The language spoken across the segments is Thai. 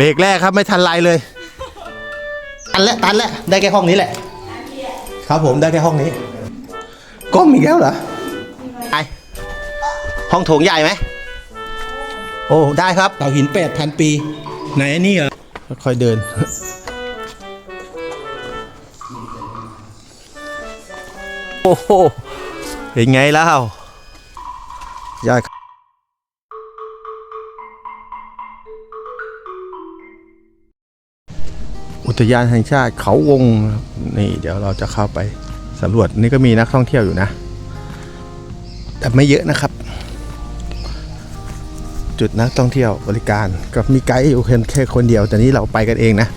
เบรกแรกครับไม่ทันไรเลย ตันแล้วตันแล้วได้แค่ห้องนี้แหละ ครับผมได้แค่ห้องนี้ก้มอีกแล้วเหรอไอห้องโถงใหญ่ไหมโอ้ได้ครับเต่าหินแปดพันปี ไหนอันนี่เหรอค่อยๆเดิน โอ้โหเป็นไงแล้วยอด ทยานแห่งชาติเขาวงนี่เดี๋ยวเราจะเข้าไปสำรวจนี่ก็มีนักท่องเที่ยวอยู่นะ แต่ไม่เยอะนะครับ จุดนักท่องเที่ยวบริการก็มีไกด์อยู่แค่คนเดียวแต่นี้เราไปกันเองนะ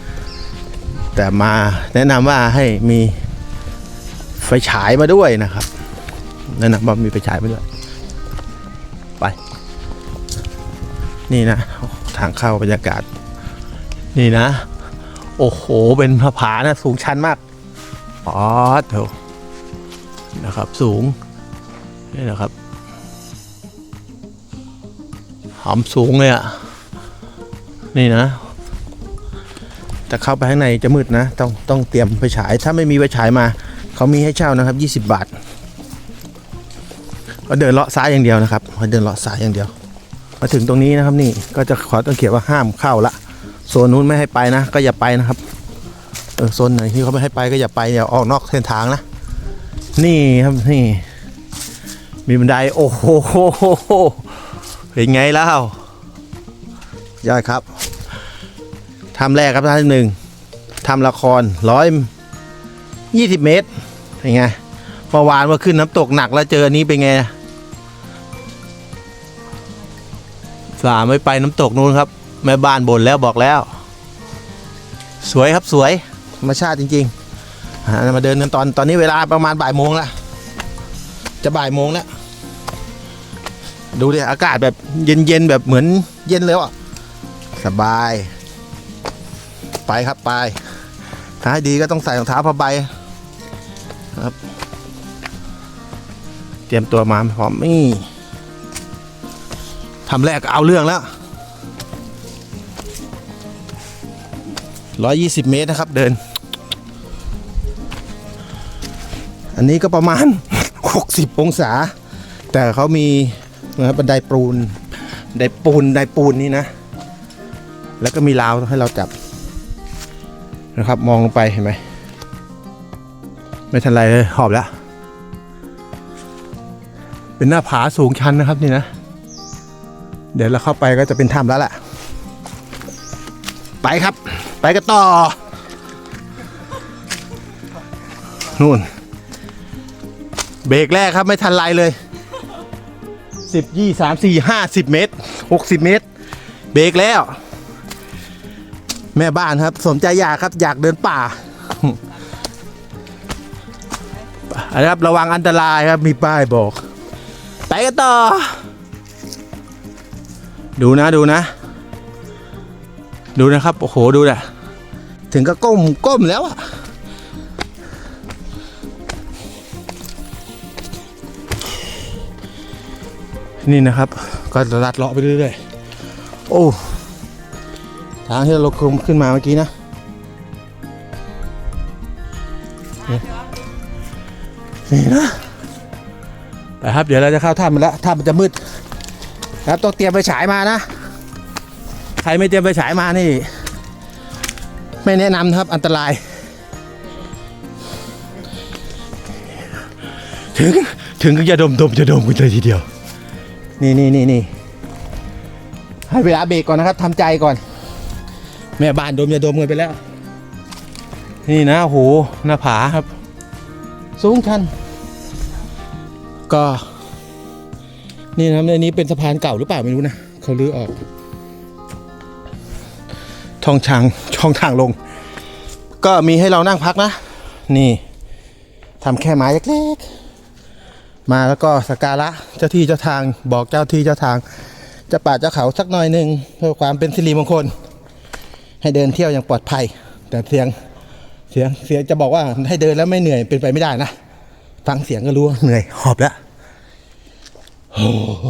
แต่มาแนะนำว่าให้มีไฟฉายมาด้วยนะครับแนะนำว่ามีไฟฉายมาด้วยไป นี่นะทางเข้าบรรยากาศ นี่นะ โอ้โห เป็นผาผานะสูงชันมากอ๋อเถอะนะครับ สูง นี่นะครับหอมสูงเลยอะ่ะ นี่นะ แต่เข้าไปข้างในจะมืดนะ ต้องต้องเตรียมไฟฉาย ถ้าไม่มีไฟฉายมา เขามีให้เช่านะครับ 20 บาทก็เดินเลาะซ้ายอย่างเดียวนะครับเดินเลาะซ้ายอย่างเดียว มาถึงตรงนี้นะครับนี่ ก็จะขอต้องเขียนว่าห้ามเข้าละ โซนนู้นไม่ให้ไปนะ ก็อย่าไปนะครับเออโซนไหนที่เขาไม่ให้ไปก็อย่าไปอย่าออกนอกเส้นทางนะ นี่ครับนี่ มีบันไดโอ้โหเป็นไงแล้วยอดครับทำแรกครับท่านหนึ่งทำละครร้อยยี่สิบเมตรเป็นไงเมื่อวานว่าขึ้นน้ำตกหนักแล้วเจออันนี้เป็นไงสามไม่ไปน้ำตกนู้นครับ แม่บ้านบ่นแล้วบอกแล้ว สวยครับสวยธรรมชาติจริงๆมาเดินกันตอนตอนนี้เวลาประมาณบ่ายโมงละจะบ่ายโมงแล้วดูดิอากาศแบบเย็นๆแบบเหมือนเย็นแล้วอะสบาย ไปครับไปถ้าให้ดีก็ต้องใส่รองเท้าผ้าใบครับ เตรียมตัวมาพร้อมนี่ทำแรกก็เอาเรื่องแล้ว 120 เมตรนะครับเดิน อันนี้ก็ประมาณ 60 องศา แต่เขามีนะครับบันไดปูนบันไดปูนบันไดปูนนี่นะ แล้วก็มีราวให้เราจับนะครับ มองลงไปเห็นไหมไม่ทันไรเลยหอบแล้ว เป็นหน้าผาสูงชันนะครับนี่นะ เดี๋ยวเราเข้าไปก็จะเป็นถ้ำแล้วแหละไปครับ ไปกันต่อ นู่น เบรกแรกครับไม่ทันไรเลยสิบยี่สามสี่ห้าสิบเมตรหกสิบเมตร เบรกแล้ว แม่บ้านครับ สมใจอยากครับอยากเดินป่าอันนี้ครับระวังอันตรายครับมีป้ายบอก ไปกันต่อ ดูนะดูนะ ดูนะครับ โอ้โห ดูนะถึงก็ก้มก้มแล้วอะนี่นะครับ ก็ลัดเลาะไปเรื่อยๆ โอ้ ทางที่เราขึ้นมาเมื่อกี้นะนี่นี่นะไปครับ เดี๋ยวเราจะเข้าถ้ำมันแล้วถ้ำมันจะมืด ครับ ต้องเตรียมไปฉายมานะ ใครไม่เตรียมไปฉายมานี่ ไม่แนะนำนะครับอันตราย ถึงถึงก็จะดมดมจะดมกันเลยทีเดียว นี่นี่นี่นี่ให้เวลาเบรกก่อนนะครับทำใจก่อน แม่บ้านดมยาดมกันไปแล้ว นี่นะโอ้โหหน้าผาครับ สูงชัน ก็ นี่นะครับในนี้เป็นสะพานเก่าหรือเปล่าไม่รู้นะเขาลื้อออก ช่องทางช่องทางลง ก็มีให้เรานั่งพักนะ นี่ทำแค่ไม้เล็กๆ มาแล้วก็สกการะเจ้าที่เจ้าทางบอกเจ้าที่เจ้าทาง จะป่าเจ้าเขาสักหน่อยหนึ่งเพื่อความเป็นสิริมงคล ให้เดินเที่ยวอย่างปลอดภัย แต่เสียงเสียงเสียงจะบอกว่าให้เดินแล้วไม่เหนื่อยเป็นไปไม่ได้นะฟังเสียงก็รู้ว่าเหนื่อยหอบแล้วโอ้โห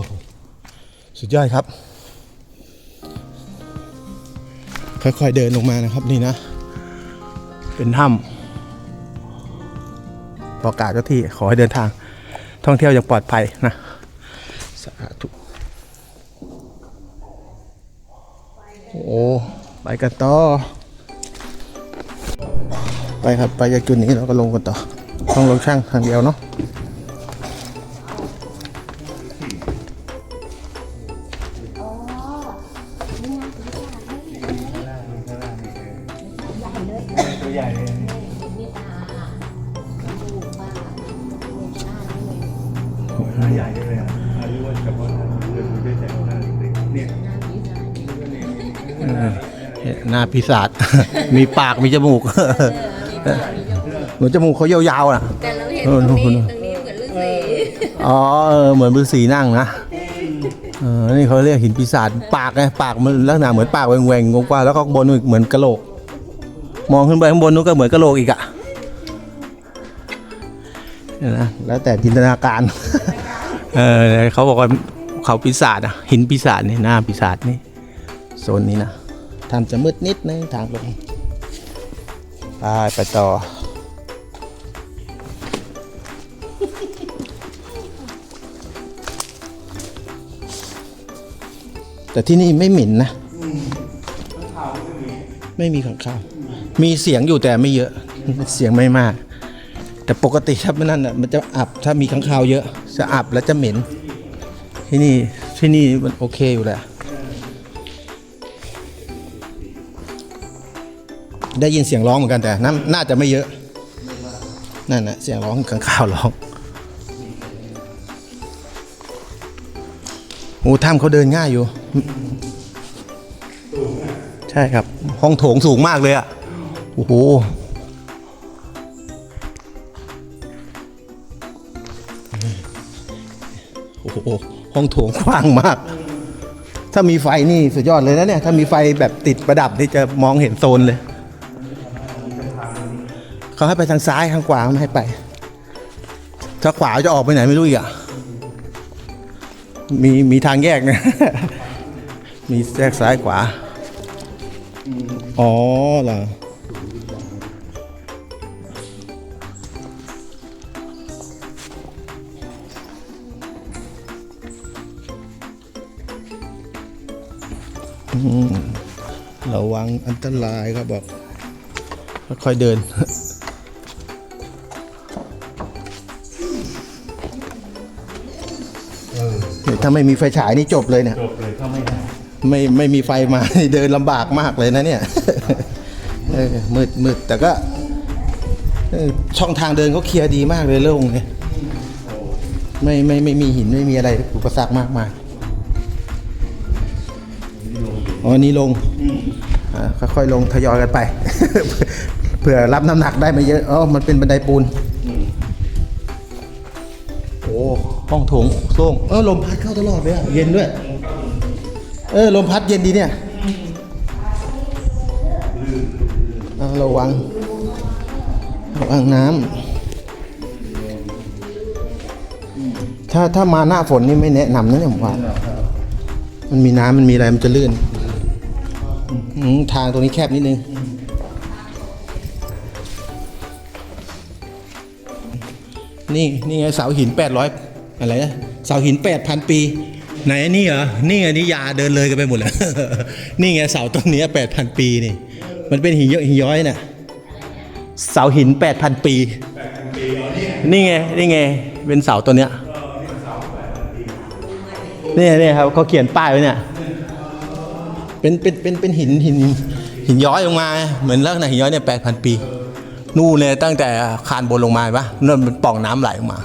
สุดยอดครับ ค่อยๆเดินลงมานะครับนี่นะ เป็นถ้ำประกาศเจ้าที่ขอให้เดินทาง ท่องเที่ยวอย่างปลอดภัยนะสาธุโอ้ไปกันต่อ ไปครับ ไปจากจุดนี้เราก็ลงกันต่อ ต้องลงช่างทางเดียวเนาะ ใหญ่เลยหน้าใหญ่ได้เลยอะอายุว่าเฉพาะหน้าเดินด้แต่หน้าเด็กๆเนี่ยหน้าปีศาจมีปากมีจมูกหนูจมูกเขายาวๆน่ะแต่เราเห็นตรงนี้ตรงนี้เหมือนฤาษีอ๋อเออเหมือนฤาษีนั่งนะเออนี่เขาเรียกหินปีศาจปากไงปากมันลักษณะเหมือนปากแหว่งๆกว้างๆแล้วก็บนนู่นเหมือนกะโหลก มองขึ้นไปข้างบนนู้นก็เหมือนกะโหลกอีกอะเนี่ยนะแล้วแต่จินตนาการ เออเขาบอกว่าเขาปีศาจอะหินปีศาจนี่หน้าปีศาจนี่โซนนี้นะทำจะมืดนิดนึงทางลงไปไปต่อแต่ที่นี่ไม่หมิ่นนะ ไม่มีขังข้าว มีเสียงอยู่แต่ไม่เยอะ เสียงไม่มาก แต่ปกติถ้าไม่นั่นอะมันจะอับถ้ามีขังข้าวเยอะ จะอับและจะเหม็น ที่นี่ที่นี่มันโอเคอยู่แหละ ได้ยินเสียงร้องเหมือนกันแต่น่าน่าจะไม่เยอะ นั่นนะเสียงร้องขังข้าวร้องโอ้ถ้ำเขาเดินง่ายอยู่ ใช่ครับ ห้องโถงสูงมากเลยอะ โอ้โหโอ้โหห้องโถงกว้างมาก ถ้ามีไฟนี่สุดยอดเลยนะเนี่ย ถ้ามีไฟแบบติดประดับนี่จะมองเห็นโซนเลย เขาให้ไปทางซ้ายทางขวาไม่ให้ไป ถ้าขวาจะออกไปไหนไม่รู้อีกอะมีมีทางแยกนะ มีแยกซ้ายขวา อ๋อเหรอ ระวังอันตรายครับบอก ค่อยๆเดินเนี่ยถ้าไม่มีไฟฉายนี่จบเลยเนี่ยจบเลยเข้าไม่ได้ไม่ไม่มีไฟมาเดินลำบากมากเลยนะเนี่ยเออมืดมืดแต่ก็เออช่องทางเดินเขาเคลียร์ดีมากเลยโล่งเลยไม่ไม่ไม่มีหินไม่มีอะไรอุปสรรคมากมาย อ๋อนี่ลงอ่าค่อยๆลงทยอยกันไป เผื่อรับน้ำหนักได้ไม่เยอะอ๋อมันเป็นบันไดปูนโอ้ห้องโถงโล่งเออลมพัดเข้าตลอดเลยอะเย็นด้วย เออลมพัดเย็นดีเนี่ยเอาระวังระวังน้ำถ้าถ้ามาหน้าฝนนี่ไม่แนะนำนะเนี่ยผมว่า มันมีน้ำมันมีอะไรมันจะลื่นอืม ทางตรงนี้แคบนิดนึง นี่นี่ไงเสาหิน 800 อะไรนะเสาหิน 8,000 ปี ไหนนี่เหรอ นี่ไงนี่ยาเดินเลยกันไปหมดแล้ว นี่ไงเสาต้นนี้8,000 ปีนี่ มันเป็นหินเยอะหินย้อยน่ะ เสาหิน 8,000 ปี นี่ไง นี่ไง เป็นเสาตัวเนี้ยนี่นี่ครับเขาเขียนป้ายไว้เนี่ย เป็นเป็นเป็นเป็นหินหินหินย้อยลงมา เหมือนลักษณะหินย้อยเนี่ย8,000ปี นู่นเลยตั้งแต่คานบนลงมานปะนั่นเป็นปล่องน้ำไหลออกมา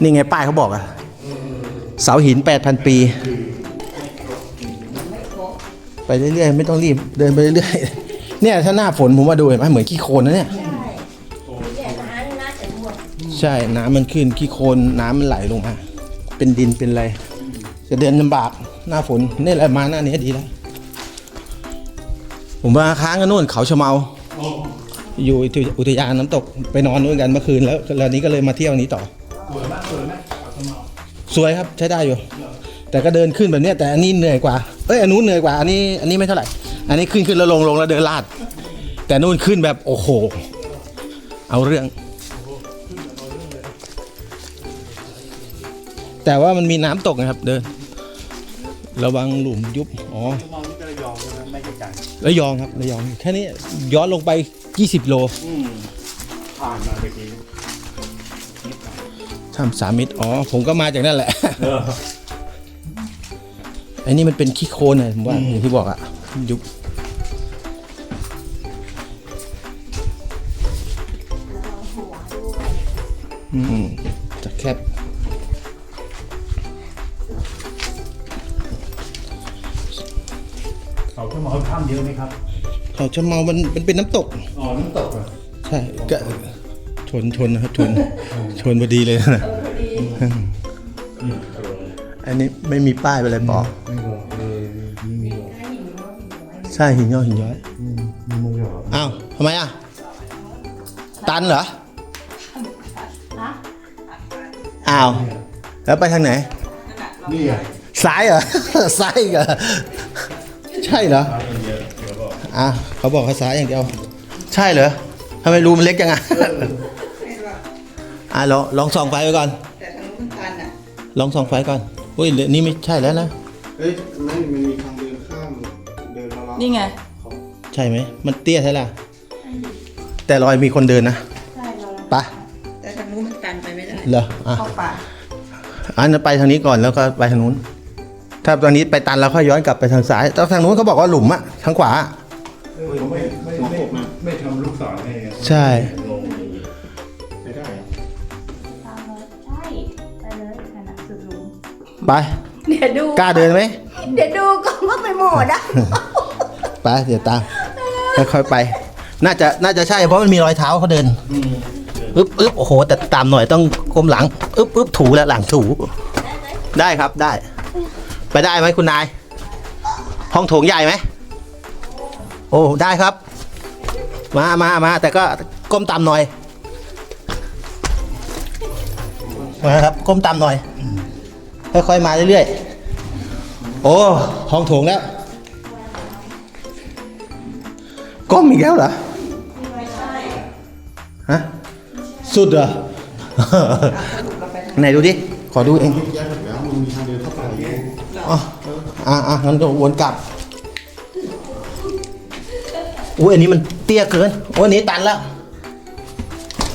นี่ไงป้ายเขาบอกอะเสาหิน8,000ปี ไปเรื่อยๆไม่ต้องรีบเดินไปเรื่อยๆเนี่ยถ้าหน้าฝนผมมาดูเห็นไหมเหมือนขี้โคลนนะเนี่ยเนี่ยน้ำน่ามใช่น้ำมันขึ้นขี้โคลนน้ำมันไหลลงมาเป็นดินเป็นอะไรจะเดินลำบากหน้าฝนนี่แหละมาหน้านี้ดีแล้ว ผมมาค้างกันนู่นเขาชะเมา อยู่ที่อุทยานน้ำตกไปนอนนู่นกันเมื่อคืนแล้วแล้วนี้ก็เลยมาเที่ยวนี้ต่อ สวยมากสวยไหมสวยครับใช้ได้อยู่ แต่ก็เดินขึ้นแบบเนี้ยแต่อันนี้เหนื่อยกว่าเอ้ยอันนู้นเหนื่อยกว่าอันนี้อันนี้ไม่เท่าไหร่ อันนี้ขึ้นขึ้นแล้วลงลงแล้วเดินลาด แต่นู่นขึ้นแบบโอ้โห เอาเรื่อง แต่ว่ามันมีน้ำตกนะครับเดิน ระวังหลุมยุบอ๋อ ร์ระยองครับระยองแค่นี้ย้อนลงไป 20 โลอืมผ่านมาเมื่อกี้นิดหน่อยทำสามมิตรอ๋อ ผมก็มาจากนั่นแหละ เออไอ้นี่มันเป็นขี้โคลนอะผมว่าอย่างที่บอกอะยุบอืม เยอะไหมครับเขาจะเมามันมันเป็นน้ำตก อ๋อน้ำตกอะใช่ก็ชนชนนะครับชนชนพอดีเลยนะอันนี้ไม่มีป้ายไปเลยบอก ไม่บอกเลยไม่มีบอกใช่หินย่อหินย้อยไม่มุกหรออ้าวทำไมอะ ตันเหรออ้าวแล้วไปทางไหน นี่อะซ้ายเหรอ ซ้ายอีกเหรอใช่เหรอตายเย อะเดี๋ยวบอกอะเขาบอกเขาซ้ายอย่างเดียว ใช่เหรอทำไมรูมันเล็กจังอะอะลองลองส่องไฟไปก่อน แต่ทางนู้นมันตันอะลองส่องไฟก่อนอุ้ยเหลือนี่ไม่ใช่แล้วนะเฮ้ยไม่มันมีทางเดินข้ามเดินมาล้อนี่ไง ใช่ไหม มันเตี้ยใช่ล่ะ แต่รอยมีคนเดินนะใช่เราไปแต่ทางนู้นมันตันไปไม่ได้เหรออะ เข้าป่าอันนั้นไปทางนี้ก่อนแล้วก็ไปทางนู้น ถ้าตอนนี้ไปตันแล้วค่อยย้อนกลับไปทางซ้ายแต่ทางนู้นเขาบอกว่าหลุมอะทางขวาอะ ไม่ไม่ไม่ไม่ทำลูกศรให้ไงใช่ลงไปได้เหรอตามเลยใช่ไปเลยนั่นน่ะสุดลุงไปเดี๋ยวดูกล้าเดินไหมเดี๋ยวดูก่อนว่าไปหมดอะไปเดี๋ยวตามค่อยๆไป น่าจะน่าจะใช่เพราะมันมีรอยเท้าเขาเดินอึ๊บอึ๊บโอ้โห แต่ตามหน่อยต้องก้มหลังอึ๊บอึ๊บถูแล้วหลังถู ได้ครับได้ ไปได้ไหมคุณนาย ห้องโถงใหญ่ไหม โอ้ได้ครับ มามามาแต่ก็ก้มต่ำหน่อยมาครับก้มต่ำหน่อย ค่อยๆมาเรื่อยๆ โอ้ห้องโถงแล้ว ก้มอีกแล้วเหรอฮะสุดเหรอไหนดูดิ ขอดูเองแยกถูกแล้วมันมีทางเดินเข้าไปอยู่อ๋ออะอะงั้นเดี๋ยววนกลับ อุ้ยอันนี้มันเตี้ยเกินโอ้ยอันนี้ตันแล้ว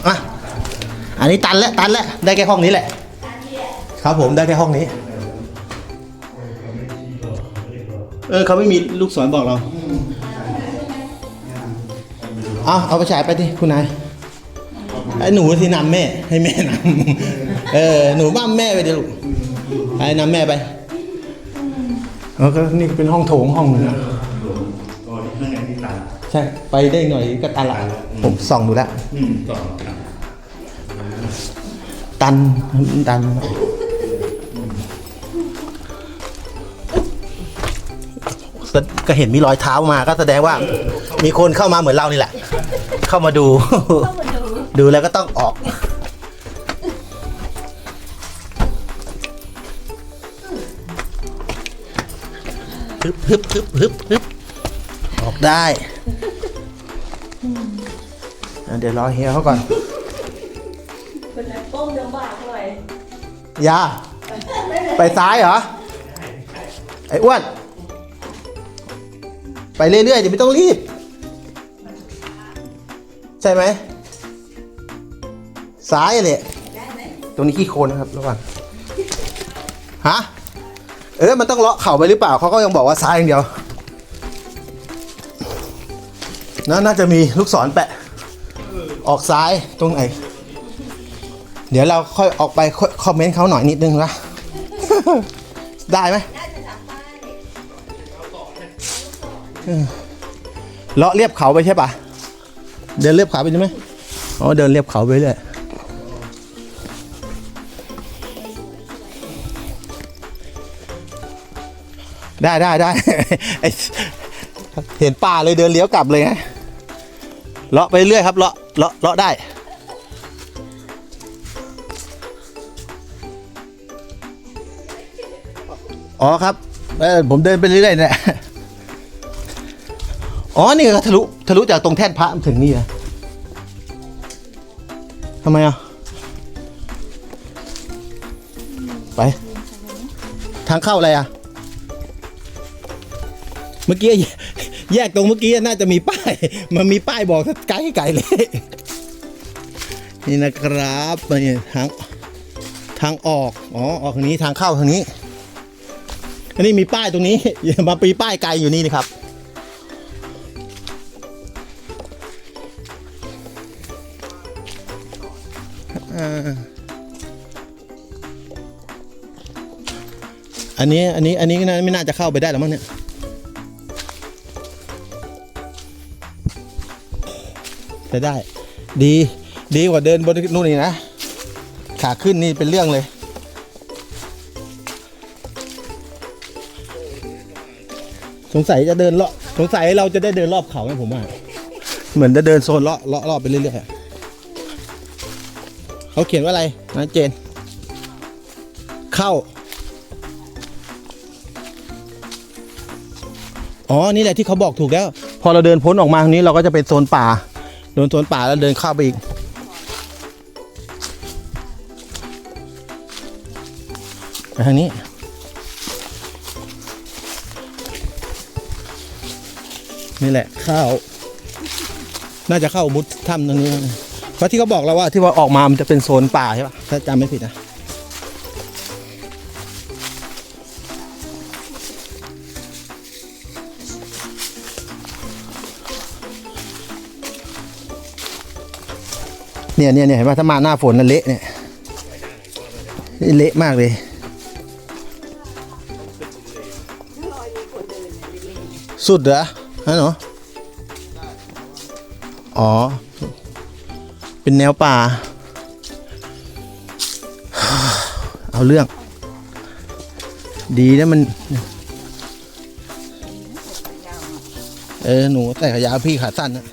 อะอันนี้ตันแล้วตันแล้วได้แค่ห้องนี้แหละ ครับผมได้แค่ห้องนี้ เออเขาไม่มีลูกศรบอกเราเอาเอาไปฉายไปดิคุณนายไอ้หนูที่นำแม่ ให้แม่นำเออหนูบ้ามแม่ไปเดิลูกไปนำแม่ไปเออก็นี่เป็นห้องโถงห้องหนึงอะ โอ้ยข้างในนี่ตัน ใช่ไปได้หน่อยก็ตันละผมส่องดูแล้วอืมต่อครับตันตันก็เห็นมีรอยเท้ามาก็แสดงว่า มีคนเข้ามาเหมือนเรานี่แหละ เข้ามาดู ดูแล้วก็ต้องออกฮึบฮึบฮึบฮึบฮึบออกได้อะ เดี๋ยวรอเฮียเขาก่อนเป็นอะไรก้มลำบากหน่อยยาไปซ้ายเหรอ ไอ้อ้วน ไปเรื่อยๆเดี๋ยวไม่ต้องรีบ ใช่ไหมซ้ายเลยตรงนี้ขี้โคลนนะครับระวังฮะเออมันต้องเลาะเข่าไปหรือเปล่าเขาก็ยังบอกว่าซ้ายอย่างเดียวนาน่าจะมีลูกศรแปะ ออกซ้ายตรงไหน เดี๋ยวเราค่อยออกไปคอยคอมเมนต์เขาหน่อยนิดนึงนะ ได้ไหมเลาะเรียบเขาไปใช่ปะเดินเรียบเขาไปใช่ไหมอ๋อเดินเรียบเขาไปเรื่อยได้ได้ได้เห็นป่าเลยเดินเลี้ยวกลับเลยไง เลาะไปเรื่อยครับ เลาะ เลาะ เลาะได้ อ๋อครับเออผมเดินไปเรื่อยๆเนี่ย อ๋อ นี่ก็ทะลุ ทะลุจากตรงแท่นพระถึงนี่นะทำไมอะ ไป ทางเข้าอะไรอะ เมื่อกี้ แยกตรงเมื่อกี้น่าจะมีป้าย มันมีป้ายบอกไกลไกลเลย นี่นะครับนี่ทางทางออกอ๋อออกทางนี้ทางเข้าทางนี้อันนี้มีป้ายตรงนี้มาปีป้ายไกลอยู่นี่นะครับอันนี้อันนี้อันนี้น่าไม่น่าจะเข้าไปได้แล้วมั้งเนี่ย จะได้ ดีดีกว่าเดินบนนู่นนี่นะ ขาขึ้นนี่เป็นเรื่องเลย สงสัยจะเดินเลาะสงสัยเราจะได้เดินรอบเขาไหมผมว่าเหมือนจะเดินโซนเลาะเลาะรอบไปเรื่อยๆอะเขาเขียนว่าอะไรนะเจน เข้าอ๋อ นี่แหละที่เขาบอกถูกแล้ว พอเราเดินพ้นออกมาทางนี้เราก็จะเป็นโซนป่า เดินโซนป่าแล้วเดินเข้าไปอีก ไปทางนี้ นี่แหละเข้าน่าจะเข้ามุดถ้ำตรงนี้เพราะที่เขาบอกเราว่าที่ว่าออกมามันจะเป็นโซนป่าใช่ปะถ้าจำไม่ผิดนะ เนี่ยเนี่ยเนี่ยเห็นป่ะถ้ามาหน้าฝนน่ะเละเนี่ยเละมากเลย สุดเหรอฮะหนูอ๋อ เป็นแนวป่า เอาเรื่อง ดีนะมัน เออ หนูใส่ขายาวพี่ขาสั้นนะ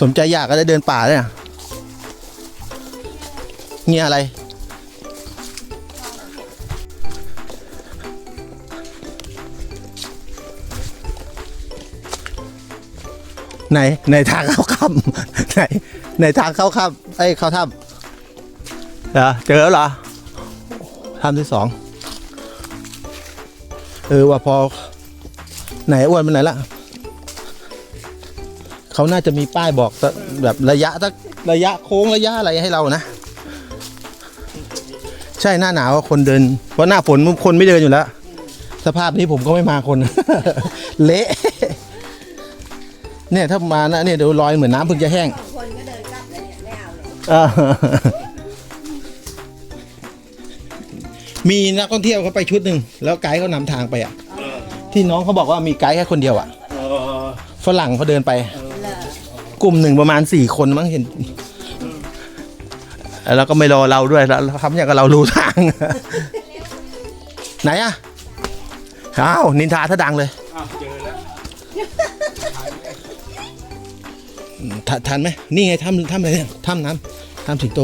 สมใจอยากก็ได้เดินป่าเลยอะเงี้ยอะไร ไหนในทางเข้าถ้ำไหนในทางเข้าถ้ำไอ้ยเข้าถ้ำเหรอเจอแล้วเหรอถ้ำที่สองเออว่าพอไหนอ้วนไปไหนละ เขาน่าจะมีป้ายบอกแบบระยะสักระยะโค้งระยะอะไรให้เรานะ ใช่หน้าหนาวคนเดิน เพราะหน้าฝนคนไม่เดินอยู่แล้ว สภาพนี้ผมก็ไม่มาคน เละเนี่ยถ้ามานะเนี่ยเดี๋ยวรอยเหมือนน้ำเพิ่งจะแห้งคนก็เดินกลับเลยเนี่ยไม่เอาเลยเออมีนักท่องเที่ยวเขาไปชุดหนึ่งแล้วไกด์เขานำทางไปอะที่น้องเขาบอกว่ามีไกด์แค่คนเดียวอะเออฝรั่งเขาเดินไปเหรอ กลุ่มหนึ่งประมาณสี่คนมั้งเห็น แล้วก็ไม่รอเราด้วยแล้วทำอย่างกับเรารู้ทาง ไหนอะอ้าวนินทาถ้าดังเลยอ้าวเจอแล้วททันไหมนี่ไงถ้ำถ้ำอะไรเนี่ยถ้ำน้ำถ้ำสิงโต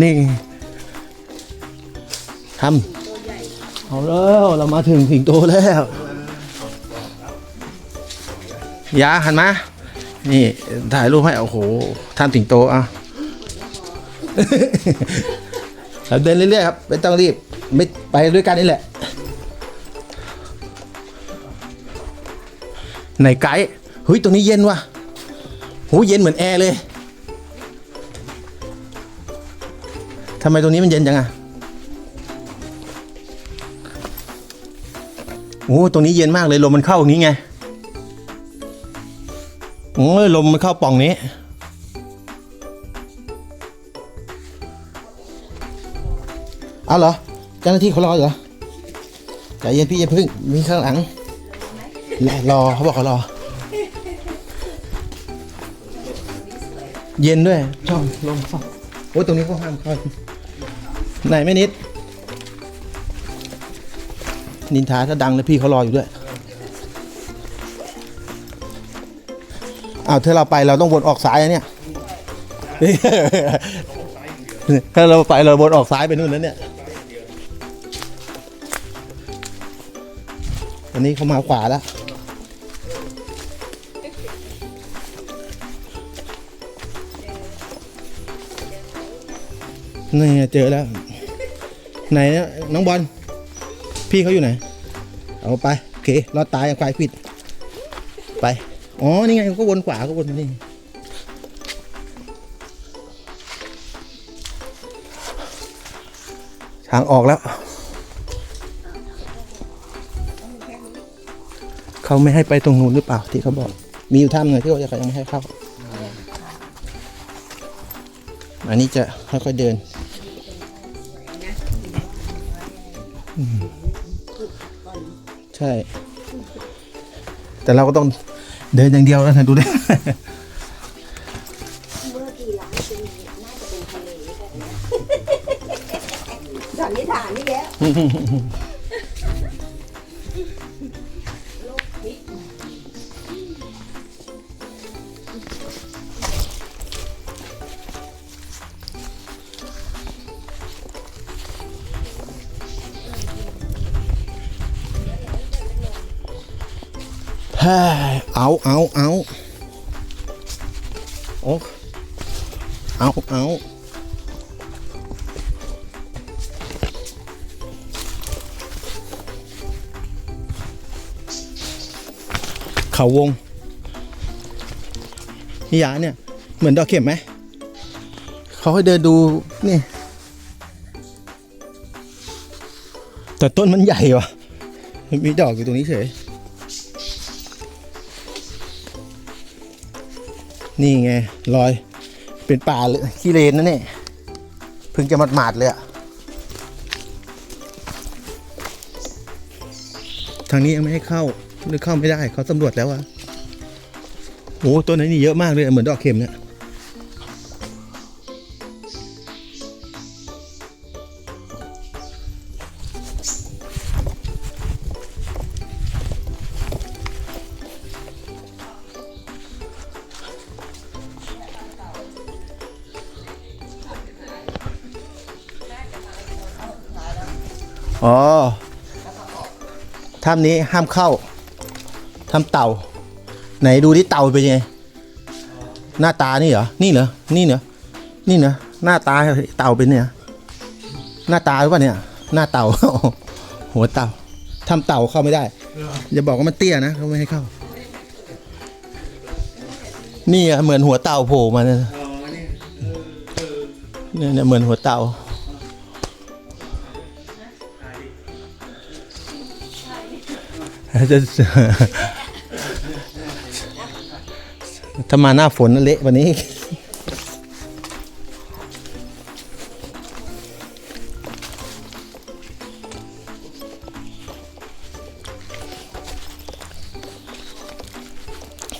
นี่ถ้ำเอาแล้วเรามาถึงสิงโตแล้วยาหันมา นี่ ถ่ายรูปให้ โอ้โหถ้ำสิงโตอะเราเดินเรื่อยๆครับ ไม่ต้องรีบ ไม่ไปด้วยกันนี่แหละ ไหนไกด์เฮ้ย ตรงนี้เย็นว่ะโหเย็นเหมือนแอร์เลยทำไมตรงนี้มันเย็นจังอะโอ้ตรงนี้เย็นมากเลยลมมันเข้าตรงนี้ไง โอ้ยลมมันเข้าปล่องนี้ เอาเหรอ เจ้าหน้าที่เขารออยู่เหรอใจเย็นพี่อย่าเพึ่ง มีข้างหลังรอรอเขาบอกเขารอ เย็นด้วยช่องลมเข้าโอ้ยตรงนี้เขาห้ามเข้าไหนไม่นิด นินทาถ้าดังแล้วพี่เขารออยู่ด้วย อ้าวถ้าเราไปเราต้องวนออกซ้ายอะเนี่ยอืถ้าเราไปเราบนออกซ้ายไปนู่นนั้นเนี่ยอันนี้เขามาขวาแล้วนี่ไงเจอแล้ว ไหนนะน้องบอลพี่เขาอยู่ไหน เอาไป โอเครอดตายอย่างควายผิด ไป อ๋อ นี่ไงเขาก็วนขวาก็วนมานี่ทางออกแล้ว เขาไม่ให้ไปตรงนู้นหรือเปล่าที่เขาบอก มีอยู่ถ้ำหนึ่งที่เขาจะยังไม่ให้เข้า อันนี้จะค่อยๆเดินใช่ แต่เราก็ต้อง เดินอย่างเดียวนะท่านดูดิเมื่อกี่ล้านปีน่าจะเป็นทะเลแบบเนี้ยสันนิษฐานนี่แหละ เอาเอาเอาโอ้เอาเอาเขาวงนี่ยาเนี่ย เหมือนดอกเข็มไหม เขาให้เดินดูนี่ แต่ต้นมันใหญ่ว่ะ มีดอกอยู่ตรงนี้เฉย นี่ไงรอย เป็นป่าเลยขี้เลนนะเนี่ยเพิ่งจะหมาดๆเลยอะทางนี้ยังไม่ให้เข้าหรือเข้าไม่ได้เขาสำรวจแล้วอะโอ้ต้นนี้นี่เยอะมากเลยเหมือนดอกเข็มเนี่ย ถ้ำนี้ห้ามเข้าถ้ำเต่า ไหนดูที่เต่าเป็นยังไง หน้าตานี่เหรอ นี่เหรอ นี่เหรอ นี่เหรอ หน้าตาเต่าเป็นเนี่ย หน้าตาหรือเปล่าเนี่ย หน้าเต่า หัวเต่าทำเต่าเข้าไม่ได้ อย่าบอกว่ามันเตี้ยนะเขาไม่ให้เข้า นี่อะเหมือนหัวเต่าโผล่มาเนี่ยเนี่ยเนี่ยเหมือนหัวเต่า จะถ้ามาหน้าฝนเละวันนี้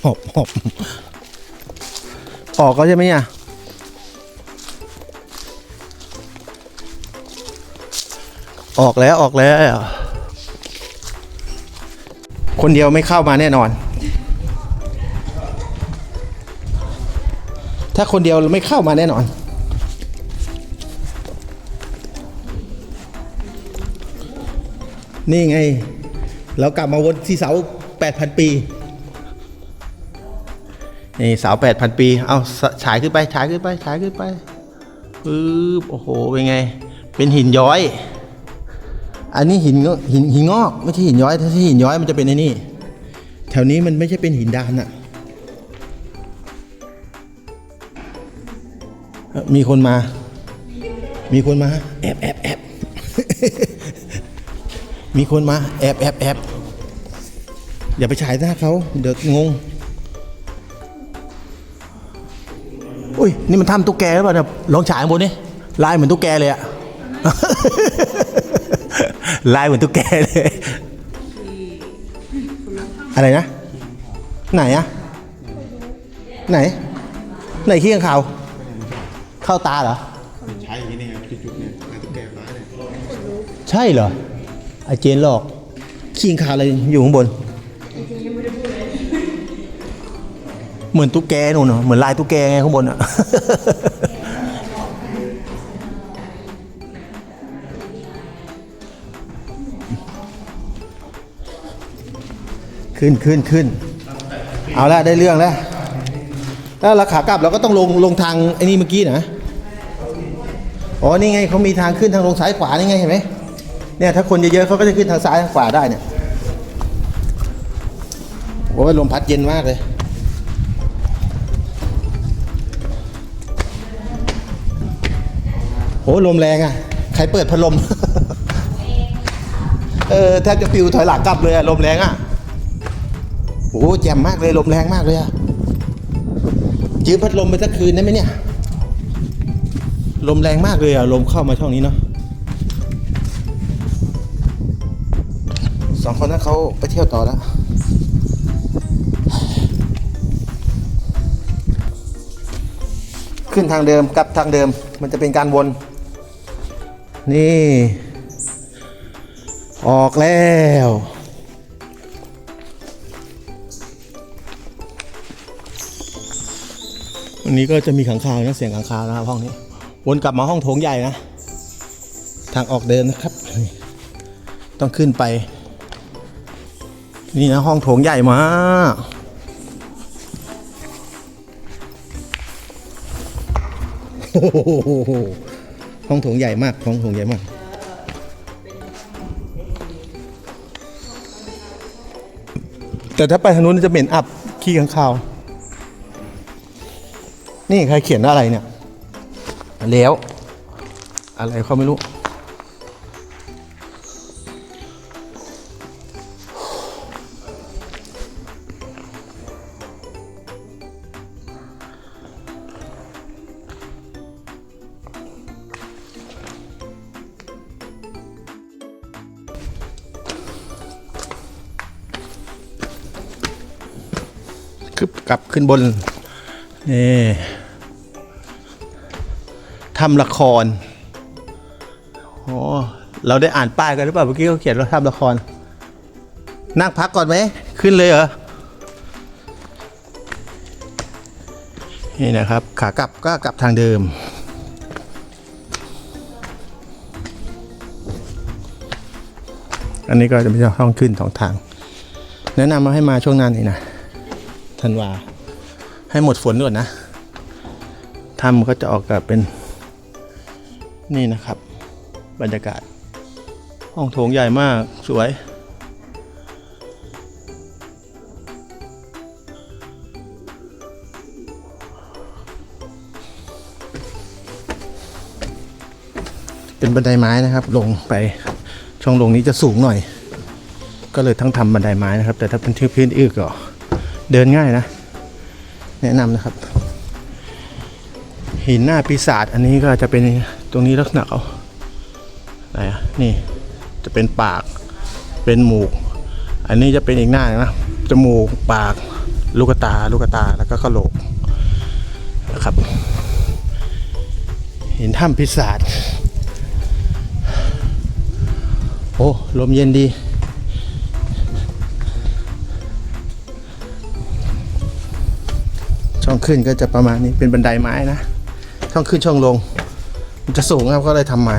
หอบหอบออกก็ใช่ไหมเนี่ยออกแล้วออกแล้ว คนเดียวไม่เข้ามาแน่นอน ถ้าคนเดียวไม่เข้ามาแน่นอน นี่ไง เรากลับมาวนที่เสา 8,000 ปีนี่เสา 8,000 ปี เอาฉายขึ้นไปฉายขึ้นไปฉายขึ้นไปปึ๊บโอ้โห เป็นไง เป็นหินย้อย อันนี้หินงหินหินงอกไม่ใช่หินย้อย ถ้าใช่หินย้อยมันจะเป็นไอ้นี่ แถวนี้มันไม่ใช่เป็นหินดานอะมีคนมา มีคนมา แอบแอบแอบมีคนมา แอบแอบแอบอย่าไปฉายหน้าเขาเดี๋ยวงงอุ้ยนี่มันทำตุ๊กแกหรือเปล่าเนี่ยลองฉายข้างบนนี่ลายเหมือนตุ๊กแกเลยอะ ลายเหมือนตุ๊กแกเลย อะไรนะ ไหนอะไหน ไหนขี้ข้างขาว เข้าตาเหรอ ใช้อย่นี้เนี่ยจุดๆเนี่ยตุ๊กแกฟ้าเนี่ยใช่เหรอไอเจนหลอกขี้ข้างขาวอะไรอยู่ข้างบน เหมือนตุ๊กแกนู่นเนอเหมือนลายตุ๊กแกไงข้างบนอะ ขึ้นขึ้นขึ้น เอาละได้เรื่องแล้วแล้วเราขากลับเราก็ต้องลงลงทางไอ้นี่เมื่อกี้นะอ๋อนี่ไงเขามีทางขึ้นทางลงซ้ายขวานี่ไงเห็นไหมเนี่ยถ้าคนเยอะๆเขาก็จะขึ้นทางซ้ายทางขวาได้เนี่ยโอ้ยลมพัดเย็นมากเลย โหลมแรงอะ ใครเปิดพัดลม เออแทบจะปิวถอยหลังกลับเลยอะลมแรงอะ โอ้แจ่มมากเลยลมแรงมากเลยอะยืมพัดลมไปสักคืนได้ไหมเนี่ย ลมแรงมากเลยอะลมเข้ามาช่องนี้เนาะสองคนนั้นเขาไปเที่ยวต่อแล้วขึ้นทางเดิมกลับทางเดิมมันจะเป็นการวน นี่ ออกแล้ว วันนี้ก็จะมีขังคาวนะเสียงขังคาวนะครับห้องนี้ วนกลับมาห้องโถงใหญ่นะ ทางออกเดินนะครับ ต้องขึ้นไป นี่นะห้องโถงใหญ่มากโอ้โหห้องโถงใหญ่มากห้องโถงใหญ่มากแต่ถ้าไปทางนู้นจะเหม็นอับขี้ข้างคาว นี่ใครเขียนว่าอะไรเนี่ย แล้ว อะไรเขาไม่รู้คืบกลับขึ้นบน นี่ทำละครโอ้เราได้อ่านป้ายกันหรือเปล่าเมื่อกี้เขาเขียนว่าทำละคร นั่งพักก่อนไหม ขึ้นเลยเหรอ นี่นะครับ ขากลับก็กลับทางเดิม อันนี้ก็จะเป็นห้องขึ้นสองทาง แนะนำมาให้มาช่วงนั้นนี่นะธันวา ให้หมดฝนก่อนนะถ้ำก็จะออกกับเป็นนี่นะครับ บรรยากาศ ห้องโถงใหญ่มากสวย เป็นบันไดไม้นะครับ ลงไปช่องลงนี้จะสูงหน่อย ก็เลยทั้งทำบันไดไม้นะครับ แต่ถ้าเป็นที่พื้นอื่นก็เดินง่ายนะ แนะนำนะครับ หินหน้าปีศาจอันนี้ก็จะเป็นตรงนี้ลักษณะเขาอะไหนอะนี่จะเป็นปากเป็นหมูก อันนี้จะเป็นอีกหน้านะจมูกปากลูกตาลูกตาแล้วก็กระโหลกนะครับหินถ้ำปีศาจโอ้ลมเย็นดี ช่องขึ้นก็จะประมาณนี้เป็นบันไดไม้นะ ช่องขึ้นช่องลง มันจะสูงครับก็เลยทำไม้